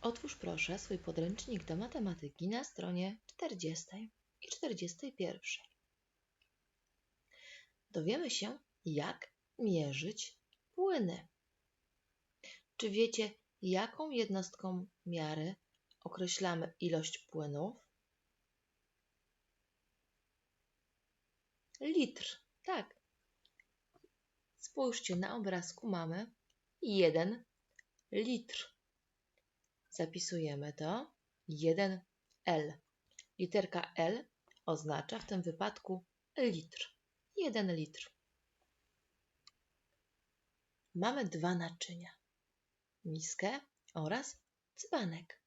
Otwórz proszę swój podręcznik do matematyki na stronie 40 i 41. Dowiemy się, jak mierzyć płyny. Czy wiecie, jaką jednostką miary określamy ilość płynów? Litr, tak. Spójrzcie, na obrazku mamy jeden litr. Zapisujemy to 1L. Literka L oznacza w tym wypadku litr. 1 litr. Mamy dwa naczynia. Miskę oraz dzbanek.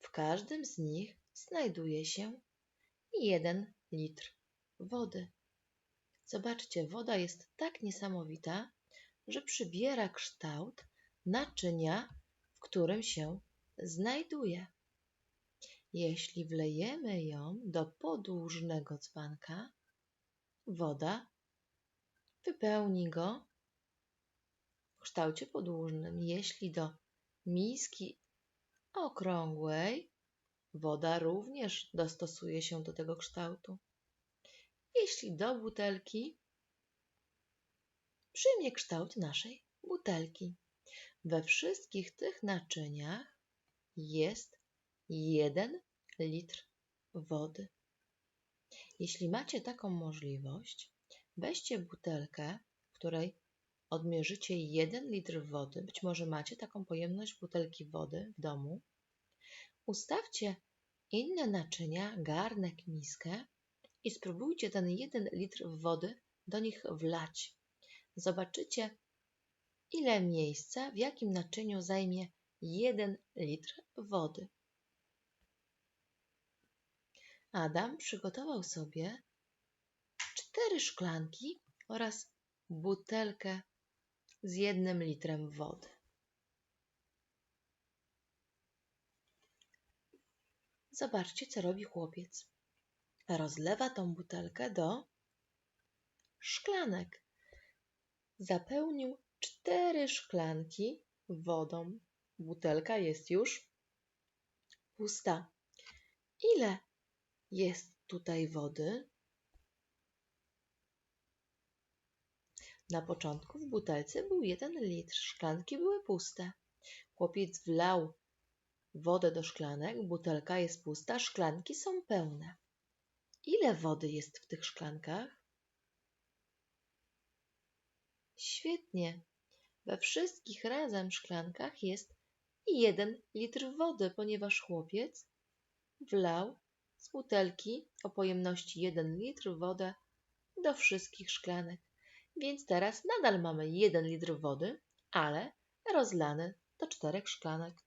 W każdym z nich znajduje się 1 litr wody. Zobaczcie, woda jest tak niesamowita, że przybiera kształt naczynia, w którym się znajduje. Jeśli wlejemy ją do podłużnego dzbanka, woda wypełni go w kształcie podłużnym. Jeśli do miski okrągłej, woda również dostosuje się do tego kształtu. Jeśli do butelki, przyjmie kształt naszej butelki. We wszystkich tych naczyniach jest jeden litr wody. Jeśli macie taką możliwość, weźcie butelkę, w której odmierzycie 1 litr wody. Być może macie taką pojemność butelki wody w domu. Ustawcie inne naczynia, garnek, miskę i spróbujcie ten 1 litr wody do nich wlać. Zobaczycie, ile miejsca w jakim naczyniu zajmie 1 litr wody. Adam przygotował sobie cztery szklanki oraz butelkę z jednym litrem wody. Zobaczcie, co robi chłopiec. Rozlewa tą butelkę do szklanek. Zapełnił cztery szklanki wodą. Butelka jest już pusta. Ile jest tutaj wody? Na początku w butelce był jeden litr, szklanki były puste. Chłopiec wlał wodę do szklanek, butelka jest pusta, szklanki są pełne. Ile wody jest w tych szklankach? Świetnie. We wszystkich razem szklankach jest jeden litr wody, ponieważ chłopiec wlał z butelki o pojemności 1 litr wodę do wszystkich szklanek. Więc teraz nadal mamy 1 litr wody, ale rozlany do czterech szklanek.